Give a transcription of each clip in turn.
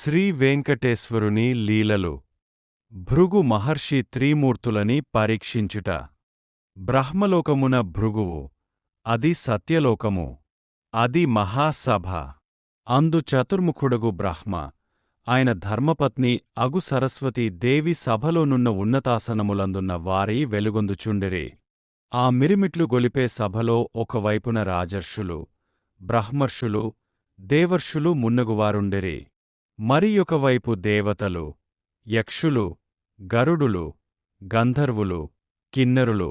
శ్రీ వెంకటేశ్వరుని లీలలు. భృగు మహర్షి త్రిమూర్తులని పరీక్షించుట. బ్రహ్మలోకమున భృగువు. అది సత్యలోకము. అది మహాసభ. అందు చతుర్ముఖుడగు బ్రహ్మ. ఆయన ధర్మపత్ని అగు సరస్వతి దేవి సభలోనున్న ఉన్నతాసనములందున్న వారి వెలుగొందుచుండిరి. ఆ మిరిమిట్లు గొలిపే సభలో ఒకవైపున రాజర్షులు బ్రహ్మర్షులు దేవర్షులు మున్నగువారుండిరి. మరియొకవైపు దేవతలు యక్షులు గరుడులు గంధర్వులు కిన్నరులు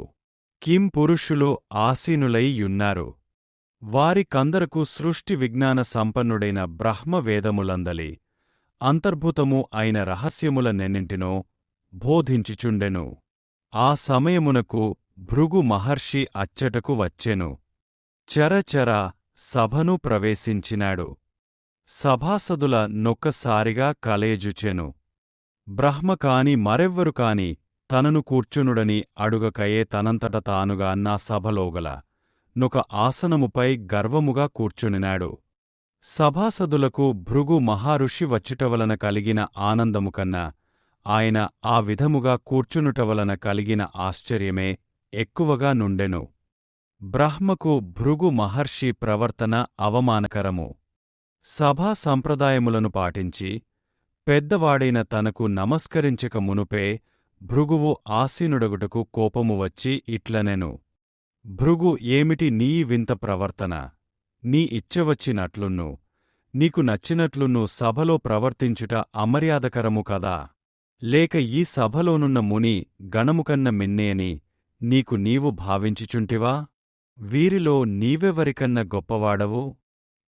కిం పురుషులు ఆసీనులై యున్నారు. వారి కందరకు సృష్టి విజ్ఞాన సంపన్నుడైన బ్రహ్మవేదములందలి అంతర్భూతము అయిన రహస్యముల నెన్నింటినో బోధించుచుండెను. ఆ సమయమునకు భృగు మహర్షి అచ్చటకు వచ్చెను. చరచర సభను ప్రవేశించినాడు. సభాసదుల నొక్కసారిగా కలయజుచెను. బ్రహ్మ కాని మరెవ్వరు కాని తనను కూర్చునుడని అడుగకయే తనంతట తానుగా నా సభలోగల నొక ఆసనముపై గర్వముగా కూర్చునినాడు. సభాసదులకు భృగు మహారుషి వచ్చుటవలన కలిగిన ఆనందము కన్నా ఆయన ఆ విధముగా కూర్చునుటవలన కలిగిన ఆశ్చర్యమే ఎక్కువగా నుండెను. బ్రహ్మకు భృగు మహర్షి ప్రవర్తన అవమానకరము. సభా సంప్రదాయములను పాటించి పెద్దవాడైన తనకు నమస్కరించక మునుపే భృగువు ఆసీనుడగుటకు కోపము వచ్చి ఇట్లనెను భృగు ఏమిటి నీ వింత ప్రవర్తన? నీ ఇచ్చవచ్చినట్లున్ను నీకు నచ్చినట్లున్ను సభలో ప్రవర్తించుట అమర్యాదకరము కదా? లేక ఈ సభలోనున్న ముని గణముకన్న మిన్నేని నీకు నీవు భావించుచుంటివా? వీరిలో నీవెవరికన్న గొప్పవాడవు?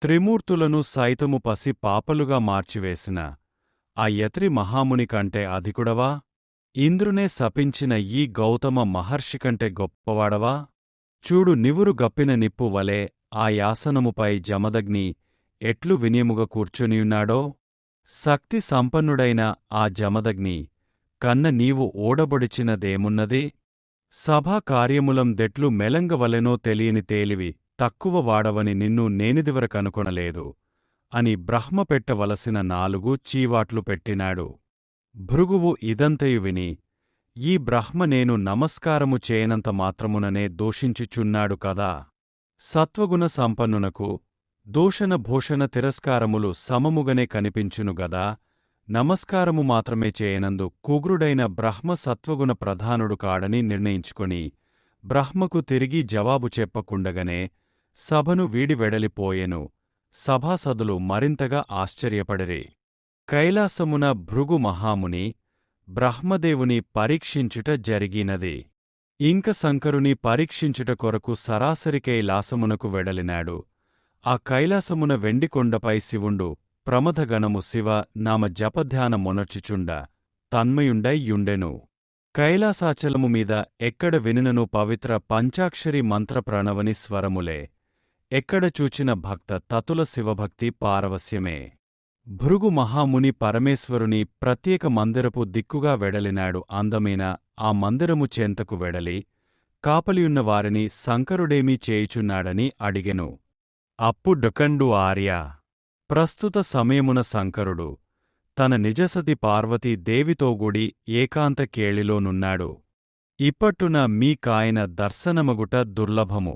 త్రిమూర్తులను సైతము పసి పాపలుగా మార్చివేసిన ఆ యత్రి మహాముని కంటే అధికుడవా? ఇంద్రునే శపించిన ఈ గౌతమ మహర్షి కంటే గొప్పవాడవా? చూడు నివురు గప్పిన నిప్పు వలె ఆ యాసనముపై జమదగ్ని ఎట్లు వినియముగా కూర్చునియున్నాడో? శక్తి సంపన్నుడైన ఆ జమదగ్ని కన్న నీవు ఓడబొడిచినదేమున్నది? సభా కార్యములం దెట్లు మెలంగవలెనో తెలియని తేలివి. తక్కువ వాడవని నిన్ను నేనిదివరకనుకొనలేదు అని బ్రహ్మ పెట్టవలసిన నాలుగు చీవాట్లు పెట్టినాడు. భృగువు ఇదంతయు విని ఈ బ్రహ్మ నేను నమస్కారము చేయనంత మాత్రముననే దోషించుచున్నాడు కదా. సత్వగుణ సంపన్నునకు దోషణ భూషణ తిరస్కారములు సమముగనే కనిపించును గదా. నమస్కారము మాత్రమే చేయనందు కుగ్రుడైన బ్రహ్మ సత్వగుణ ప్రధానుడు కాడని నిర్ణయించుకొని బ్రహ్మకు తిరిగి జవాబు చెప్పకుండగనే సభను వీడి వెడలిపోయెను సభాసదులు మరింతగా ఆశ్చర్యపడరే. కైలాసమున భృగు మహాముని బ్రహ్మదేవుని పరీక్షించుట జరిగినది. ఇంక శంకరుని పరీక్షించుట కొరకు సరాసరి కైలాసమునకు వెడలినాడు. ఆ కైలాసమున వెండికొండపై శివుండు ప్రమథగణము శివ నామ జపధ్యాన మొనర్చుచుండ తన్మయుండై యుండెను. కైలాసాచలము మీద ఎక్కడ వినినను పవిత్ర పంచాక్షరి మంత్ర ప్రణవని స్వరములే. ఎక్కడ చూచిన భక్త తతుల శివభక్తి పారవస్యమే భృగు మహాముని పరమేశ్వరుని ప్రత్యేక మందిరపు దిక్కుగా వెడలినాడు అందమైన ఆ మందిరము చేంతకు వెడలి కాపలియున్న వారిని శంకరుడేమీ చేయుచున్నాడని అడిగెను. అప్పుడొకండు ఆర్య. ప్రస్తుత సమయమున శంకరుడు తన నిజసతి పార్వతీ దేవితోగూడి ఏకాంత కేళిలోనున్నాడు ఇప్పట్టున మీకాయన దర్శనమగుట దుర్లభము.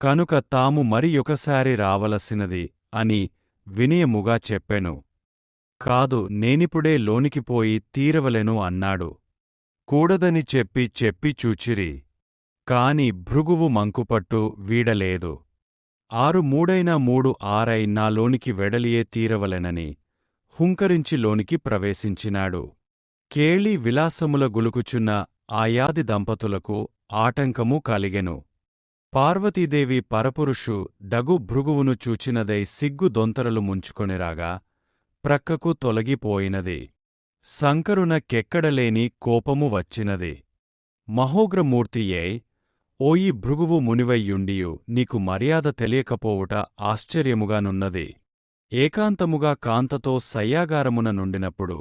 కనుక తాము మరి ఒకసారి రావలసినది అని వినయముగా చెప్పెను. కాదు నేనిప్పుడే లోనికిపోయి తీరవలెను అన్నాడు. కూడదని చెప్పి చెప్పి చూచిరి. కాని భృగువు మంకుపట్టు వీడలేదు. ఆరు మూడైనా మూడు ఆరై నాలోనికి వెడలియే తీరవలెనని హుంకరించి లోనికి ప్రవేశించినాడు. కేళి విలాసముల గులుకుచున్న ఆయాది దంపతులకు ఆటంకము కలిగెను. పార్వతీదేవి పరపురుషు డగు భృగువును చూచినదై సిగ్గు దొంతరలు ముంచుకొనిరాగా ప్రక్కకు తొలగిపోయినది. శంకరునకెక్కడలేని కోపము వచ్చినది. మహోగ్రమూర్తియే ఓయి భృగువు మునివయ్యుండియు నీకు మర్యాద తెలియకపోవుట ఆశ్చర్యముగానున్నది. ఏకాంతముగా కాంతతో సయ్యాగారమున నుండినప్పుడు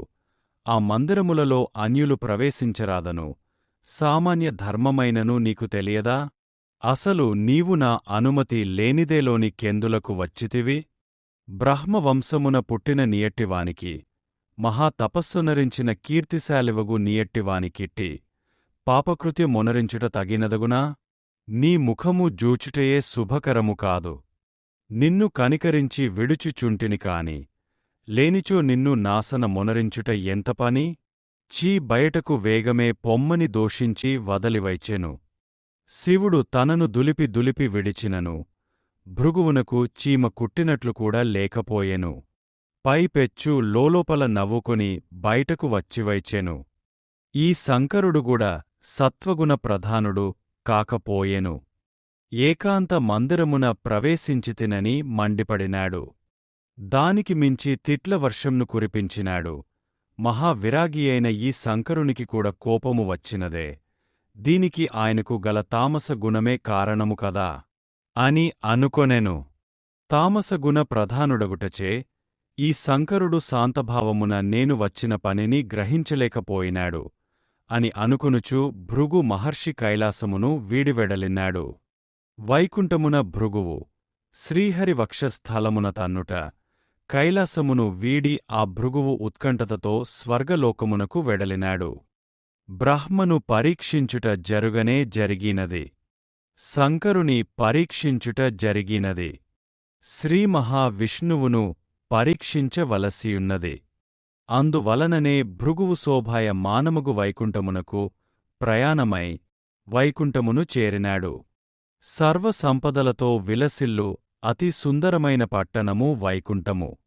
ఆ మందిరములలో అన్యులు ప్రవేశించరాదను. సామాన్య ధర్మమైనను నీకు తెలియదా? అసలు నీవు నా అనుమతి లేనిదేలోని కెందులకు వచ్చితివి? బ్రహ్మవంశమున పుట్టిన నియట్టివానికి మహాతపస్సునరించిన కీర్తిశాలివగు నీయట్టివానికిట్టి పాపకృత్యమునరించుట తగినదగునా? నీ ముఖము జూచుటయే శుభకరము కాదు. నిన్ను కనికరించి విడుచుచుంటిని కాని లేనిచో నిన్ను నాసన మొనరించుట ఎంత పని? చీ బయటకు వేగమే పొమ్మని దోషించి వదలివైచెను. శివుడు తనను దులిపి దులిపి విడిచినను. భృగువునకు చీమ కుట్టినట్లు కూడా లేకపోయెను. పైపెచ్చు లోలోపల నవ్వుకొని బయటకు వచ్చివైచెను. ఈ శంకరుడుగూడా సత్వగుణ ప్రధానుడు కాకపోయెను. ఏకాంత మందిరమున ప్రవేశించితినని మండిపడినాడు. దానికి మించి తిట్ల వర్షంను కురిపించినాడు. మహావిరాగియైన ఈ శంకరునికి కూడా కోపము వచ్చినదే. దీనికి ఆయనకు గల తామస గుణమే కారణము కదా అని అనుకొనెను. తామసగుణ ప్రధానుడగుటచే ఈ శంకరుడు శాంతభావమున నేను వచ్చిన పనిని గ్రహించలేకపోయినాడు అని అనుకునుచు భృగు మహర్షి కైలాసమును వీడివెడలిన్నాడు వైకుంఠమున భృగువు శ్రీహరి వక్షస్థలమున తన్నుట కైలాసమును వీడి ఆ భృగువు ఉత్కంఠతతో స్వర్గలోకమునకు వెడలినాడు. బ్రహ్మను పరీక్షించుట జరుగనే జరిగినది. శంకరుని పరీక్షించుట జరిగినది. శ్రీమహావిష్ణువును పరీక్షించవలసియున్నది. అందువలననే భృగువు శోభాయ మానమగు వైకుంఠమునకు ప్రయాణమై వైకుంఠమును చేరినాడు. సర్వసంపదలతో విలసిల్లు అతి సుందరమైన పట్టణము వైకుంఠము.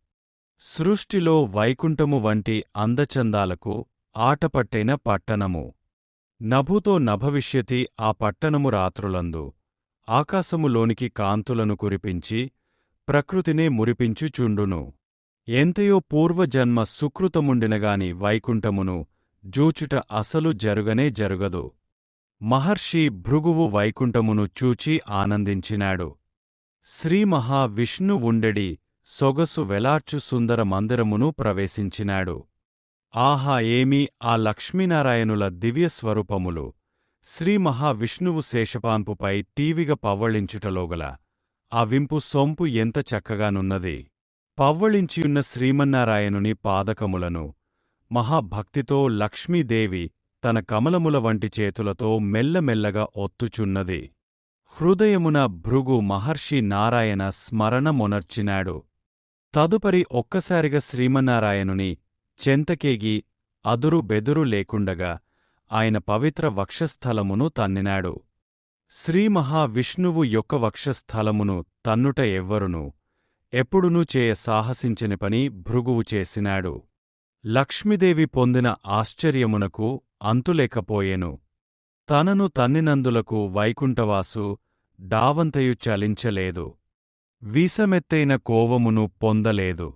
సృష్టిలో వైకుంఠము వంటి అందచందాలకు ఆటపట్టైన పట్టణము. నభుతో నభవిష్యతి ఆ పట్టణము రాత్రులందు ఆకాశములోనికి కాంతులను కురిపించి ప్రకృతినే మురిపించుచుండును. ఎంతయో పూర్వజన్మ సుకృతముండినగాని వైకుంఠమును జూచుట అసలు జరుగనే జరుగదు. మహర్షి భృగువు వైకుంఠమును చూచి ఆనందించినాడు. శ్రీమహావిష్ణువుండెడి సొగసు వెలార్చు సుందర మందిరమును ప్రవేశించినాడు. ఆహా ఏమీ ఆ లక్ష్మీనారాయణుల దివ్యస్వరూపములు శ్రీమహావిష్ణువు శేషపాన్పుపై టీవిగ పవ్వళించుటలోగల ఆ వింపు సొంపు ఎంత చక్కగానున్నది. పవ్వళించియున్న శ్రీమన్నారాయణుని పాదకములను మహాభక్తితో లక్ష్మీదేవి తన కమలముల వంటి చేతులతో మెల్లమెల్లగా ఒత్తుచున్నది. హృదయమున భృగు మహర్షి నారాయణ స్మరణ మొనర్చినాడు. తదుపరి ఒక్కసారిగా శ్రీమన్నారాయణుని చెంతకేగి అదురు బెదురు లేకుండగా ఆయన పవిత్ర వక్షస్థలమును తన్నినాడు. శ్రీమహావిష్ణువు యొక్క వక్షస్థలమును తన్నుట ఎవ్వరును ఎప్పుడునూ చేయ సాహసించని పని భృగువు చేసినాడు. లక్ష్మీదేవి పొందిన ఆశ్చర్యమునకు అంతులేకపోయెను. తనను తన్నినందులకు వైకుంఠవాసు డావంతయు చలించలేదు. వీసమెత్తైన కోవమును పొందలేదు.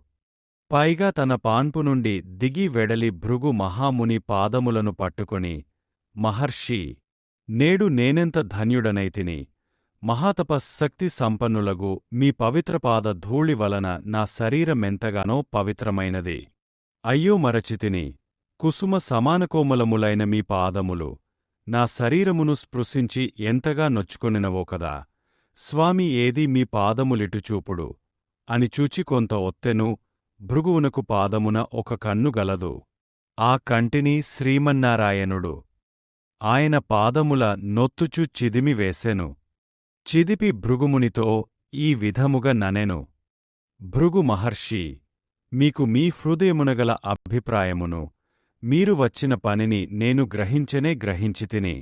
పైగా తన పాన్పు నుండి దిగి వెడలి భృగు మహాముని పాదములను పట్టుకొని మహర్షి నేడు నేనెంత ధన్యుడనైతిని మహాతపశక్తి సంపన్నులగు మీ పవిత్రపాద ధూళి వలన నా శరీరమెంతగానో పవిత్రమైనది. అయ్యో మరచితిని కుసుమ సమానకోమలములైన మీ పాదములు నా శరీరమును స్పృశించి ఎంతగా నొచ్చుకొనినవో కదా స్వామి ఏది మీ పాదములిటుచూపుడు అని చూచి కొంత ఒత్తెను భృగువునకు పాదమున ఒక కన్ను గలదు. ఆ కంటిని శ్రీమన్నారాయణుడు. ఆయన పాదముల నొత్తుచు చిదిమి వేసెను. చిదిపి భృగుమునితో ఈ విధముగ ననెను. భృగు మహర్షి మీకు మీ హృదయమునగల అభిప్రాయమును. మీరు వచ్చిన పనిని నేను గ్రహించనే గ్రహించితిని.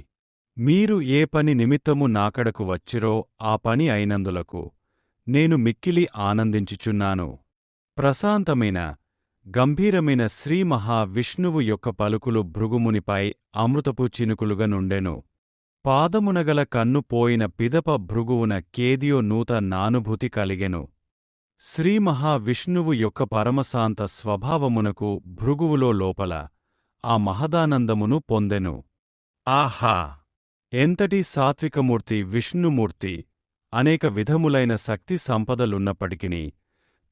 మీరు ఏ పని నిమిత్తము నాకడకు వచ్చిరో ఆ పని అయినందులకు నేను మిక్కిలి ఆనందించుచున్నాను. ప్రశాంతమైన గంభీరమైన శ్రీ మహావిష్ణువు యొక్క పలుకులు భృగుమునిపై అమృతపు చినుకులుగా నుండెను. పాదమునగల కన్ను పోయిన పిదప భృగువున కేదియో నూత నానుభూతి కలిగెను. శ్రీమహావిష్ణువు యొక్క పరమశాంత స్వభావమునకు భృగువులో లోపల ఆ మహదానందమును పొందెను. ఆహా! ఎంతటి సాత్వికమూర్తి విష్ణుమూర్తి అనేక విధములైన శక్తి సంపదలున్నప్పటికిని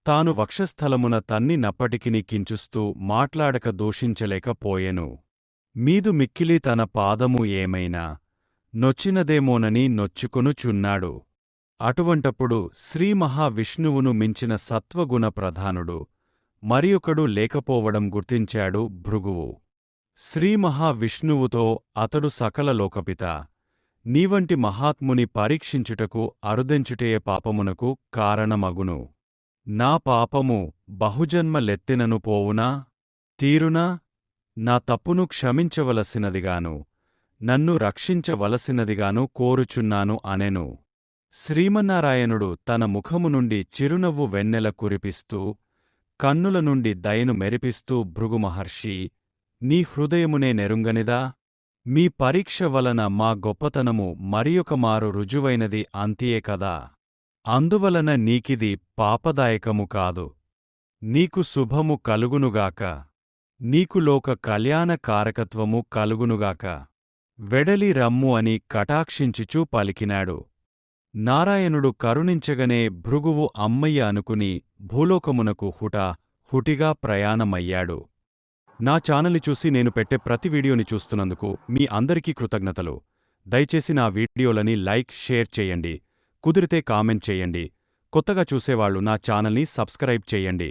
తాను వక్షస్థలమున తన్ని నప్పటికిని కించుస్తూ మాట్లాడక దూషించలేకపోయెను. మీదు మిక్కిలి తన పాదము ఏమైనా నొచ్చినదేమోనని నొచ్చుకొనుచున్నాడు అటువంటప్పుడు శ్రీమహావిష్ణువును మించిన సత్వగుణ ప్రధానుడు మరియొకడు లేకపోవడం గుర్తించాడు భృగువు. శ్రీ మహావిష్ణువుతో అతడు సకల లోకపిత. నీవంటి మహాత్ముని పరీక్షించుటకు అరుదెంచుటే పాపమునకు కారణమగును. నా పాపము బహుజన్మలెత్తినను పోవునా? తీరునా? నా తప్పును క్షమించవలసినదిగాను నన్ను రక్షించవలసినదిగాను కోరుచున్నాను అనెను. శ్రీమన్నారాయణుడు తన ముఖము నుండి చిరునవ్వు వెన్నెల కురిపిస్తూ కన్నుల నుండి దయను మెరిపిస్తూ భృగుమహర్షి నీ హృదయమునే నెరుంగనిదా? మీ పరీక్ష వలన మా గొప్పతనము మరియొకమారు రుజువైనది అంతియే కదా? అందువలన నీకిది పాపదాయకము కాదు. నీకు శుభము కలుగునుగాక. నీకు లోక కళ్యాణ కారకత్వము కలుగునుగాక. వెడలి రమ్ము అని కటాక్షించుచూ పలికినాడు. నారాయణుడు కరుణించగనే భృగువు అమ్మయ్య అనుకుని భూలోకమునకు హుటా హుటిగా ప్రయాణమయ్యాడు. నా ఛానల్ని చూసి నేను పెట్టే ప్రతి వీడియోని చూస్తున్నందుకు మీ అందరికీ కృతజ్ఞతలు. దయచేసి నా వీడియోలని లైక్ షేర్ చేయండి. కుదిరితే కామెంట్ చేయండి. కొత్తగా చూసేవాళ్ళు నా ఛానల్ని సబ్స్క్రైబ్ చేయండి.